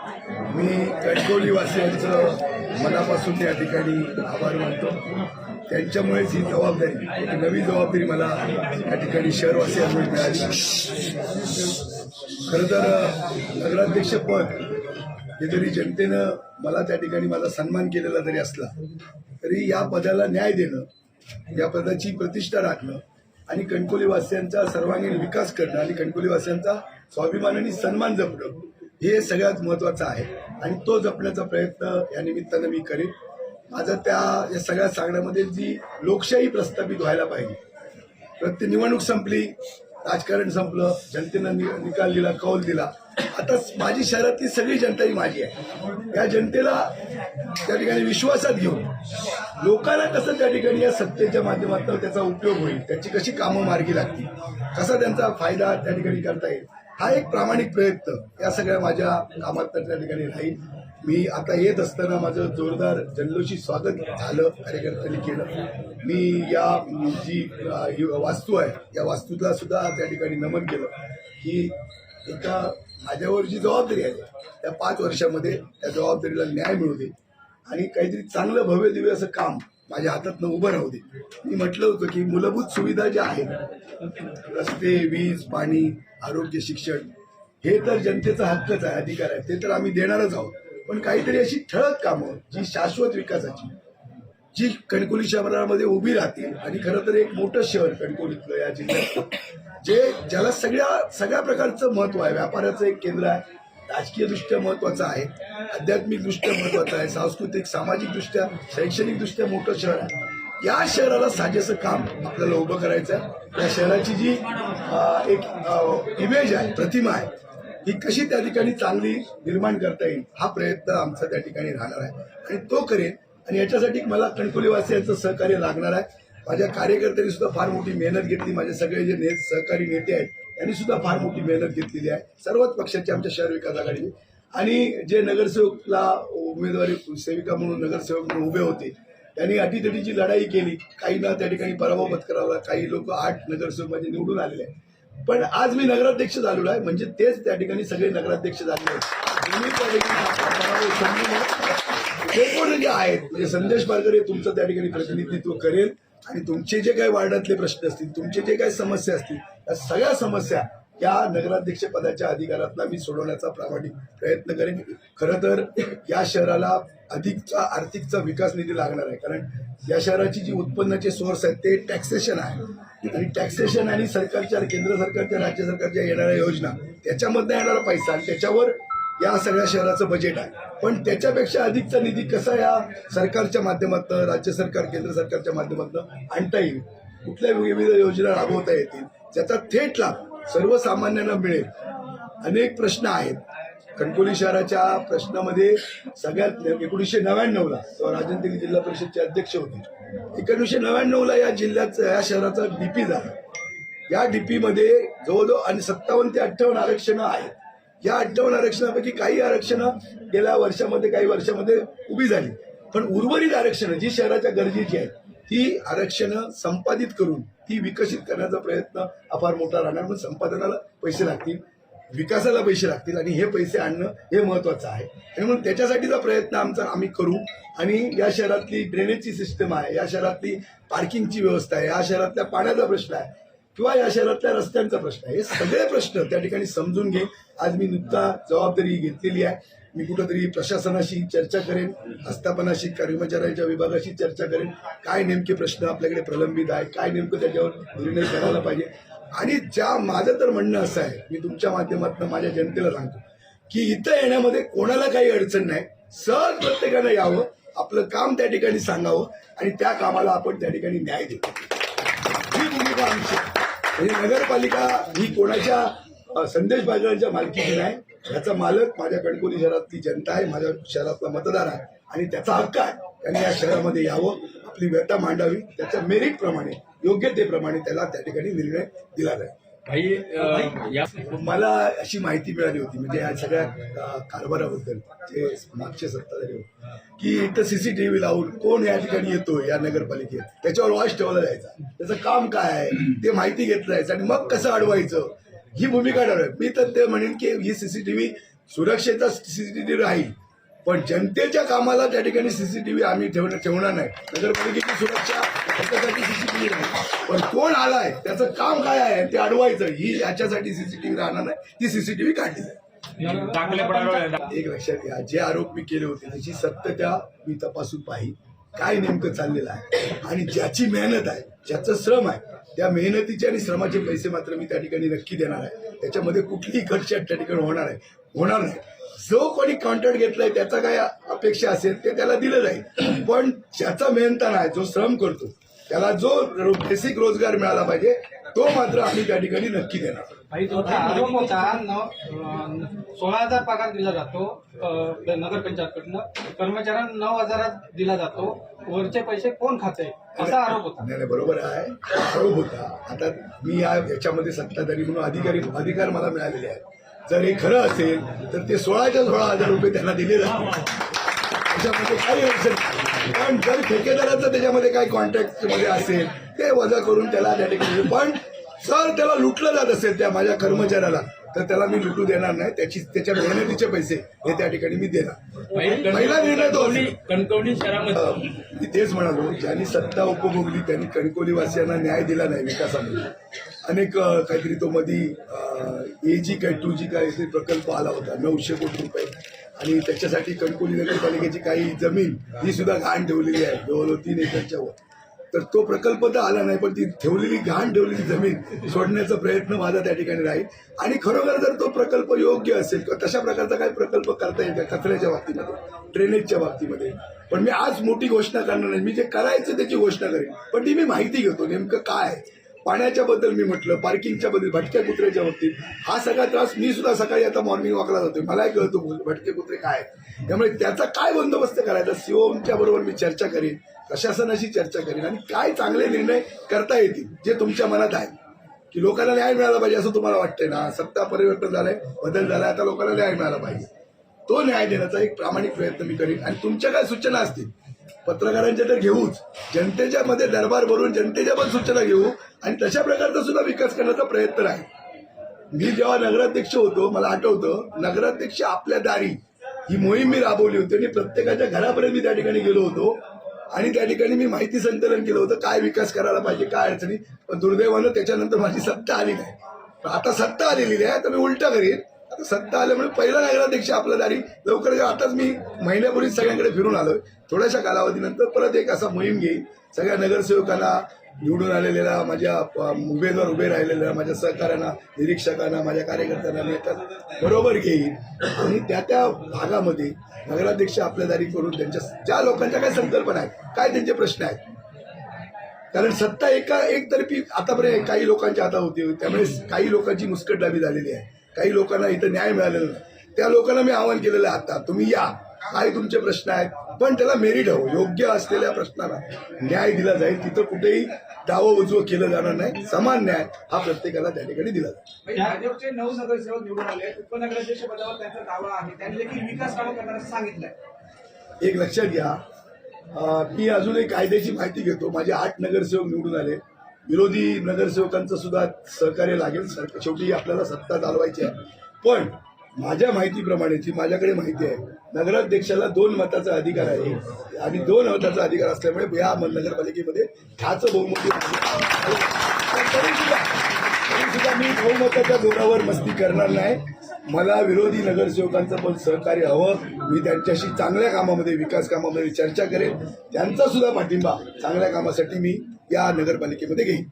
मी कणकवलीवासियांचं मनापासून या ठिकाणी आभार मानतो. त्यांच्यामुळेच ही जबाबदारी एक नवी जबाबदारी मला या ठिकाणी शहरवासियांमुळे मिळाली. खरं तर नगराध्यक्षपद हे जरी जनतेनं मला त्या ठिकाणी माझा सन्मान केलेला जरी असला तरी या पदाला न्याय देणं या पदाची प्रतिष्ठा राखणं आणि कणकोलीवासियांचा सर्वांगीण विकास करणं आणि कणकोलीवासियांचा स्वाभिमान आणि सन्मान जपणं हे सगळ्यात महत्त्वाचं आहे. आणि तो जपण्याचा प्रयत्न या निमित्तानं मी करेन. माझं त्या या सगळ्या सांगण्यामध्ये जी लोकशाही प्रस्थापित व्हायला पाहिजे. प्रत्येक निवडणूक संपली राजकारण संपलं जनतेनं नि- निकाल दिला कौल दिला. आता माझी शहरातली सगळी जनता ही माझी आहे. या जनतेला त्या ठिकाणी विश्वासात घेऊन लोकांना कसं त्या ठिकाणी या सत्तेच्या माध्यमातून त्याचा उपयोग होईल त्याची कशी कामं मार्गी लागतील कसा त्यांचा फायदा त्या ठिकाणी करता येईल हा एक प्रामाणिक प्रयत्न या सगळ्या माझ्या कामात तर त्या ठिकाणी राहील. मी आता येत असताना माझं जोरदार जल्लोषी स्वागत झालं कार्यकर्त्यांनी केलं. मी या जी वास्तू आहे या वास्तूला सुद्धा त्या ठिकाणी नमन केलं की एका माझ्यावर जी जबाबदारी आहे त्या पाच वर्षामध्ये त्या जबाबदारीला न्याय मिळू दे आणि काहीतरी चांगलं भव्य दिव्य असं काम माझ्या हातातनं उभं राहू दे. मी म्हटलं होतं की मूलभूत सुविधा ज्या आहेत रस्ते वीज पाणी आरोग्य शिक्षण हे तर जनतेचा हक्कच आहे अधिकार आहे. ते तर आम्ही देणारच आहोत. पण काहीतरी अशी ठळक कामं जी शाश्वत विकासाची जी कणकोली शहरामध्ये उभी राहतील आणि खरं तर एक मोठं शहर कणकोलीतलं या जिल्ह्यात. जे ज्याला सगळ्या सगळ्या प्रकारचं महत्त्व आहे. व्यापाराचं एक केंद्र आहे. राजकीय दृष्ट्या महत्वाचं आहे. आध्यात्मिक दृष्ट्या आहे. सांस्कृतिक सामाजिकदृष्ट्या शैक्षणिकदृष्ट्या मोठं शहर आहे. या शहराला साजेसं काम आपल्याला उभं करायचं आहे. या शहराची जी एक इमेज आहे प्रतिमा आहे ही कशी त्या ठिकाणी चांगली निर्माण करता येईल हा प्रयत्न आमचा त्या ठिकाणी राहणार आहे. आणि तो करेन आणि याच्यासाठी मला कणकोलीवासियांचं सहकार्य लागणार आहे. माझ्या कार्यकर्त्यांनी सुद्धा फार मोठी मेहनत घेतली. माझे सगळे जे ने सहकारी नेते आहेत यांनी सुद्धा फार मोठी मेहनत घेतलेली आहे. सर्वच पक्षाची आमच्या शहर विकास आघाडीने. आणि जे नगरसेवकला उमेदवारी सेविका म्हणून नगरसेवक म्हणून उभे होते त्यांनी अटीतटीची लढाई केली. काहींना त्या ठिकाणी पराभव पत्करावला काही लोक आठ नगरसेवक माझे निवडून आलेले आहेत. पण आज मी नगराध्यक्ष झालेलो आहे. म्हणजे तेच त्या ठिकाणी सगळे नगराध्यक्ष झालेले आहेत. जे कोण जे आहेत? म्हणजे संदेश बारकर हे तुमचं त्या ठिकाणी प्रतिनिधित्व करेल. आणि तुमचे जे काही वार्डातले प्रश्न असतील तुमचे जे काही समस्या असतील त्या सगळ्या समस्या या नगराध्यक्ष पदाच्या अधिकारातला मी सोडवण्याचा प्रामाणिक प्रयत्न करेन. खरं तर या शहराला अधिकचा आर्थिकचा विकास निधी लागणार आहे. कारण या शहराची जी उत्पन्नाचे सोर्स आहेत ते टॅक्सेशन आहे. आणि टॅक्सेशन आणि सरकारच्या केंद्र सरकारच्या राज्य सरकारच्या येणाऱ्या योजना त्याच्यामधनं येणारा पैसा आणि त्याच्यावर या सगळ्या शहराचं बजेट आहे. पण त्याच्यापेक्षा अधिकचा निधी कसा या सरकारच्या माध्यमातून राज्य सरकार केंद्र सरकारच्या माध्यमातून आणता येईल? कुठल्या विविध योजना राबवता येतील? ज्याचा थेट लाभ सर्वसामान्यांना मिळेल? अनेक प्रश्न आहेत. कणकोली शहराच्या प्रश्नामध्ये सगळ्यात एकोणीसशे नव्याण्णवला तेव्हा राजन जिल्हा परिषदचे अध्यक्ष होते. एकोणीसशे नव्याण्णवला या जिल्ह्याचा या शहराचा डीपी झाला. या डीपी मध्ये जवळजवळ आणि सत्तावन्न ते अठ्ठावन्न आरक्षणं आहेत. या अठ्ठावन्न आरक्षणापैकी काही आरक्षणं गेल्या वर्षामध्ये काही वर्षामध्ये उभी झाली. पण उर्वरित आरक्षणं जी शहराच्या गरजेची आहेत ती आरक्षणं संपादित करून ती विकसित करण्याचा प्रयत्न अफार मोठा राहणार. पण संपादनाला पैसे लागतील विकासाला पैसे लागतील आणि हे पैसे आणणं हे महत्वाचं आहे. आणि म्हणून त्याच्यासाठीचा प्रयत्न आमचा आम्ही करू. आणि या शहरातली ड्रेनेजची सिस्टम आहे या शहरातली पार्किंगची व्यवस्था आहे या शहरातल्या पाण्याचा प्रश्न आहे. किंवा या शहरातल्या रस्त्यांचा प्रश्न आहे. हे सगळे प्रश्न त्या ठिकाणी समजून घे. आज मी नुकता जबाबदारी घेतलेली आहे. मी कुठंतरी प्रशासनाशी चर्चा करेन आस्थापनाशी कर्मचाऱ्यांच्या विभागाशी चर्चा करेन. काय नेमके प्रश्न आपल्याकडे प्रलंबित आहे काय नेमकं त्याच्यावर निर्णय करायला पाहिजे? आणि ज्या माझं तर म्हणणं असं आहे मी तुमच्या माध्यमातून माझ्या जनतेला सांगतो की इथं येण्यामध्ये कोणाला काही अडचण नाही. सहज प्रत्येकानं यावं आपलं काम त्या ठिकाणी सांगावं आणि त्या कामाला आपण त्या ठिकाणी न्याय देऊ. ही भूमिका आमची आहे. म्हणजे नगरपालिका ही कोणाच्या संदेश बाजारांच्या मालकीची नाही. ह्याचा मालक माझ्या कणकोली शहरातली जनता आहे माझ्या शहरातला मतदार आहे. आणि त्याचा हक्क आहे. त्यांनी या शहरामध्ये यावं आपली व्यथा मांडावी. त्याच्या मेरिटप्रमाणे योग्यतेप्रमाणे त्याला त्या ठिकाणी निर्णय दिला जाईल. अ, या मला अशी माहिती मिळाली होती म्हणजे या सगळ्या कारभाराबद्दल जे मागचे सत्ताधारी होते की इथं सीसीटीव्ही लावून कोण या ठिकाणी येतो या नगरपालिकेत? त्याच्यावर वॉच ठेवला जायचा. त्याचं काम काय आहे? ते माहिती घेतलं जायचं आणि मग कसं अडवायचं? ही भूमिका ठरवाय मी तर ते म्हणेन की ही सीसीटीव्ही सुरक्षेचा सीसीटीव्ही राहील. पण जनतेच्या कामाला त्या ठिकाणी सीसीटीव्ही आम्ही ठेवणं ठेवणार नाही. नगरपालिकेची सुरक्षा त्याच्यासाठी सीसीटीव्ही राहील पण कोण आलाय त्याचं काम काय आहे ते अडवायचं ही याच्यासाठी सीसीटीव्ही राहणार नाही. ती सीसीटीव्ही काढली जाईल. एक लक्षात घ्या जे आरोप मी केले होते त्याची सत्यता मी तपासून पाहिल. काय नेमकं चाललेलं आहे? आणि ज्याची मेहनत आहे ज्याचं श्रम आहे त्या मेहनतीचे आणि श्रमाचे पैसे मात्र मी त्या ठिकाणी नक्की देणार आहे. त्याच्यामध्ये कुठलीही कटछट त्या ठिकाणी होणार आहे होणार नाही. जो कोणी कॉन्ट्रॅक्ट घेतलाय त्याचा काय अपेक्षा असेल ते त्याला दिलं जाईल. पण ज्याचा मेहनताना आहे जो श्रम करतो त्याला जो बेसिक रोजगार मिळाला पाहिजे तो मात्र आम्ही त्या ठिकाणी नक्की देणार आरोप होता सोळा हजार पगार दिला जातो नगरपंचायतकडनं. कर्मचाऱ्यांना नऊ हजारात दिला जातो. वरचे पैसे कोण खाते? असा आरोप होता. नाही नाही, बरोबर आहे. आरोप होता. आता मी या याच्यामध्ये सत्ताधारी म्हणून अधिकारी अधिकार मला मिळालेले आहेत. जर हे खरं असेल तर ते सोळाच्या सोळा हजार रुपये त्यांना दिले जातात त्याच्यामध्ये काही अडचण. पण जर ठेकेदाराचं त्याच्यामध्ये काही कॉन्ट्रॅक्टमध्ये असेल ते वजा करून त्याला त्या ठिकाणी पण जर त्याला लुटलं जात असेल त्या माझ्या कर्मचाऱ्याला तर त्याला मी लुटू देणार नाही. त्याची त्याच्या मेहनतीचे पैसे हे त्या ठिकाणी मी देणार. पहिला निर्णय तो. कणकवली शहरामध्ये. मी तेच म्हणालो ज्यांनी सत्ता उपभोगली त्यांनी कणकोली वासियांना न्याय दिला नाही विकासामध्ये. अनेक काहीतरी तो मधी ए जी काय टू जी काय प्रकल्प आला होता नऊशे कोटी रुपये. आणि त्याच्यासाठी कणकोली नगरपालिकेची काही जमीन ही सुद्धा घाण ठेवलेली आहे जवळजवळ तीन एकरच्या वर. तर तो प्रकल्प तर आला नाही पण ती ठेवलेली घाण ठेवलेली जमीन सोडण्याचा प्रयत्न माझा त्या ठिकाणी राहील. आणि खरोखर जर तो प्रकल्प योग्य असेल किंवा तशा प्रकारचा काही प्रकल्प करता येईल का? कचऱ्याच्या बाबतीमध्ये ड्रेनेजच्या बाबतीमध्ये. पण मी आज मोठी घोषणा करणार नाही. मी जे करायचं त्याची घोषणा करेन. पण ती मी माहिती घेतो नेमकं काय पाण्याच्या बद्दल मी म्हटलं पार्किंगच्या बद्दल भटक्या कुत्र्याच्या बाबतीत. हा सगळा त्रास मी सुद्धा सकाळी आता मॉर्निंग वॉकला जातोय. मलाही कळतो भटके कुत्रे काय आहे. त्यामुळे त्याचा काय बंदोबस्त करायचा सीओमच्या बरोबर मी चर्चा करीन. प्रशासनाशी चर्चा करेन आणि काय चांगले निर्णय करता येतील जे तुमच्या मनात आहे. की लोकांना न्याय मिळाला पाहिजे असं तुम्हाला वाटतंय ना? सत्ता परिवर्तन झालंय बदल झालाय आता लोकांना न्याय मिळाला पाहिजे. तो न्याय देण्याचा एक प्रामाणिक प्रयत्न मी करेन आणि तुमच्या काय सूचना असतील? पत्रकारांच्या तर घेऊच. जनतेच्या मध्ये दरबार भरून जनतेच्या पण सूचना घेऊ आणि तशा प्रकारचा सुद्धा विकास करण्याचा प्रयत्न आहे. मी जेव्हा नगराध्यक्ष होतो मला आठवतं नगराध्यक्ष आपल्या दारी ही मोहीम मी राबवली होती आणि प्रत्येकाच्या घरापर्यंत मी त्या ठिकाणी गेलो होतो. आणि त्या ठिकाणी मी माहिती संकलन केलं होतं काय विकास करायला पाहिजे काय अडचणी. पण दुर्दैवानं त्याच्यानंतर माझी सत्ता आली नाही. आता सत्ता आलेली आहे तर मी उलटा करीन. आता सत्ता आल्यामुळे पहिला नगराध्यक्ष आपल्या दारी. लवकर आताच मी महिन्यापूर्वी सगळ्यांकडे फिरून आलोय. थोड्याशा कालावधीनंतर परत एक असा मोहीम घेईन. सगळ्या नगरसेवकांना निवडून आलेल्या माझ्या अ, उमेदवार उभे राहिलेल्या माझ्या सहकाऱ्यांना निरीक्षकांना माझ्या कार्यकर्त्यांना नेत्यांना बरोबर घेईन आणि त्या त्या भागामध्ये नगराध्यक्ष आपल्या दारी करून त्यांच्या ज्या लोकांच्या काय संकल्पना आहेत काय त्यांचे प्रश्न आहेत? कारण सत्ता एका एकतर्फी आतापर्यंत काही लोकांच्या हातात होती. त्यामुळे काही लोकांची मुस्कटदाबी झालेली आहे. काही लोकांना इथं न्याय मिळालेला नाही. त्या लोकांना मी आवाहन केलेलं आहे आता तुम्ही या. काय तुमचे प्रश्न आहेत पण त्याला मेरिट हवं. योग्य असलेल्या प्रश्नाला न्याय दिला जाईल. तिथं कुठेही डावं उजवं केलं जाणार नाही. समान न्याय हा प्रत्येकाला त्या ठिकाणी दिला जाईल. भाजपचे नऊ नगरसेवक निवडून आले उपनगराध्यक्ष पदावर त्यांचा दावा आहे. त्यांनी देखील विकास कामं करण्याचं सांगितलंय. एक लक्षात घ्या. मी अजून एक कायद्याची माहिती घेतो. माझे आठ नगरसेवक निवडून आले. विरोधी नगरसेवकांचं सुद्धा सहकार्य लागेल. शेवटी आपल्याला सत्ता चालवायची आहे. पण माझ्या माहितीप्रमाणे जी माझ्याकडे माहिती आहे. नगराध्यक्षाला दोन मताचा अधिकार आहे. आणि दोन मताचा अधिकार असल्यामुळे या नगरपालिकेमध्ये ह्याच बहुमती सुद्धा मी बहुमताच्या जोरावर मस्ती करणार नाही. मला विरोधी नगरसेवकांचं पण सहकार्य हवं. मी त्यांच्याशी चांगल्या कामामध्ये विकास कामामध्ये चर्चा करेन. त्यांचा सुद्धा पाठिंबा चांगल्या कामासाठी मी या नगरपालिकेमध्ये घेईन.